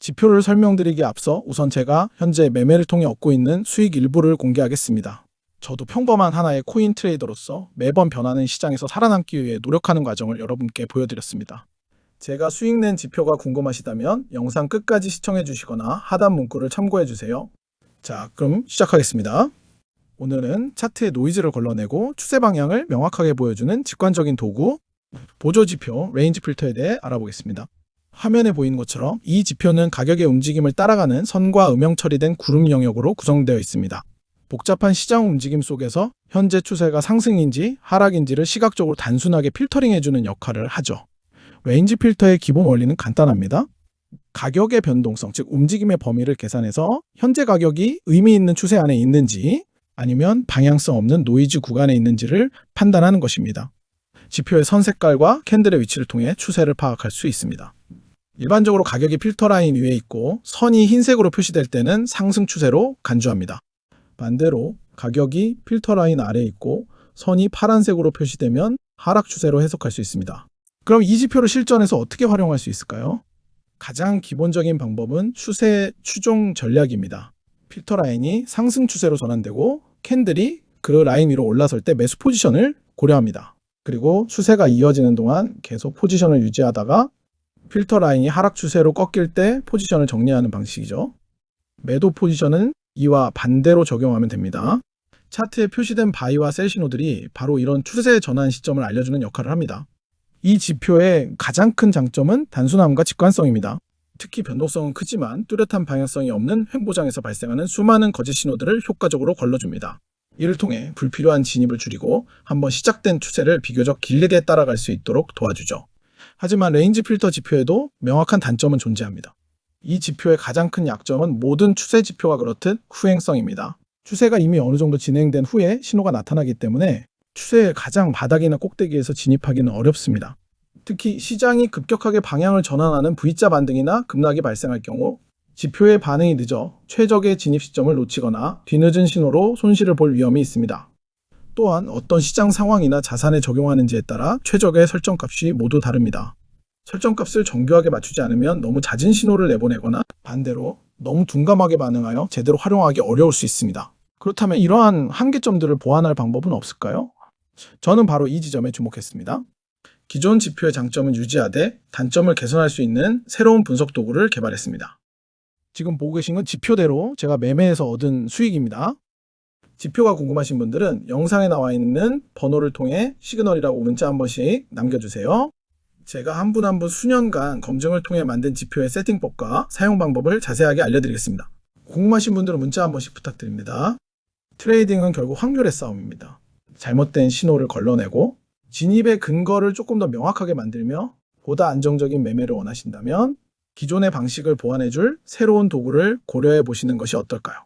지표를 설명드리기에 앞서 우선 제가 현재 매매를 통해 얻고 있는 수익 일부를 공개하겠습니다. 저도 평범한 하나의 코인 트레이더로서 매번 변하는 시장에서 살아남기 위해 노력하는 과정을 여러분께 보여드렸습니다. 제가 수익 낸 지표가 궁금하시다면 영상 끝까지 시청해 주시거나 하단 문구를 참고해 주세요. 자, 그럼 시작하겠습니다. 오늘은 차트의 노이즈를 걸러내고 추세 방향을 명확하게 보여주는 직관적인 도구 보조 지표 레인지 필터에 대해 알아보겠습니다. 화면에 보이는 것처럼 이 지표는 가격의 움직임을 따라가는 선과 음영 처리된 구름 영역으로 구성되어 있습니다. 복잡한 시장 움직임 속에서 현재 추세가 상승인지 하락인지를 시각적으로 단순하게 필터링해주는 역할을 하죠. 레인지 필터의 기본 원리는 간단합니다. 가격의 변동성, 즉 움직임의 범위를 계산해서 현재 가격이 의미 있는 추세 안에 있는지 아니면 방향성 없는 노이즈 구간에 있는지를 판단하는 것입니다. 지표의 선 색깔과 캔들의 위치를 통해 추세를 파악할 수 있습니다. 일반적으로 가격이 필터 라인 위에 있고 선이 흰색으로 표시될 때는 상승 추세로 간주합니다. 반대로 가격이 필터 라인 아래에 있고 선이 파란색으로 표시되면 하락 추세로 해석할 수 있습니다. 그럼 이 지표를 실전에서 어떻게 활용할 수 있을까요? 가장 기본적인 방법은 추세 추종 전략입니다. 필터 라인이 상승 추세로 전환되고 캔들이 그 라인 위로 올라설 때 매수 포지션을 고려합니다. 그리고 추세가 이어지는 동안 계속 포지션을 유지하다가 필터 라인이 하락 추세로 꺾일 때 포지션을 정리하는 방식이죠. 매도 포지션은 이와 반대로 적용하면 됩니다. 차트에 표시된 바이와 셀 신호들이 바로 이런 추세 전환 시점을 알려주는 역할을 합니다. 이 지표의 가장 큰 장점은 단순함과 직관성입니다. 특히 변동성은 크지만 뚜렷한 방향성이 없는 횡보장에서 발생하는 수많은 거짓 신호들을 효과적으로 걸러줍니다. 이를 통해 불필요한 진입을 줄이고 한번 시작된 추세를 비교적 길게 따라갈 수 있도록 도와주죠. 하지만 레인지 필터 지표에도 명확한 단점은 존재합니다. 이 지표의 가장 큰 약점은 모든 추세 지표가 그렇듯 후행성입니다. 추세가 이미 어느 정도 진행된 후에 신호가 나타나기 때문에 추세의 가장 바닥이나 꼭대기에서 진입하기는 어렵습니다. 특히 시장이 급격하게 방향을 전환하는 V자 반등이나 급락이 발생할 경우 지표의 반응이 늦어 최적의 진입 시점을 놓치거나 뒤늦은 신호로 손실을 볼 위험이 있습니다. 또한 어떤 시장 상황이나 자산에 적용하는지에 따라 최적의 설정값이 모두 다릅니다. 설정값을 정교하게 맞추지 않으면 너무 잦은 신호를 내보내거나 반대로 너무 둔감하게 반응하여 제대로 활용하기 어려울 수 있습니다. 그렇다면 이러한 한계점들을 보완할 방법은 없을까요? 저는 바로 이 지점에 주목했습니다. 기존 지표의 장점은 유지하되 단점을 개선할 수 있는 새로운 분석 도구를 개발했습니다. 지금 보고 계신 건 지표대로 제가 매매에서 얻은 수익입니다. 지표가 궁금하신 분들은 영상에 나와 있는 번호를 통해 시그널이라고 문자 한 번씩 남겨주세요. 제가 한분 한 분 수년간 검증을 통해 만든 지표의 세팅법과 사용 방법을 자세하게 알려드리겠습니다. 궁금하신 분들은 문자 한 번씩 부탁드립니다. 트레이딩은 결국 확률의 싸움입니다. 잘못된 신호를 걸러내고 진입의 근거를 조금 더 명확하게 만들며 보다 안정적인 매매를 원하신다면 기존의 방식을 보완해줄 새로운 도구를 고려해 보시는 것이 어떨까요?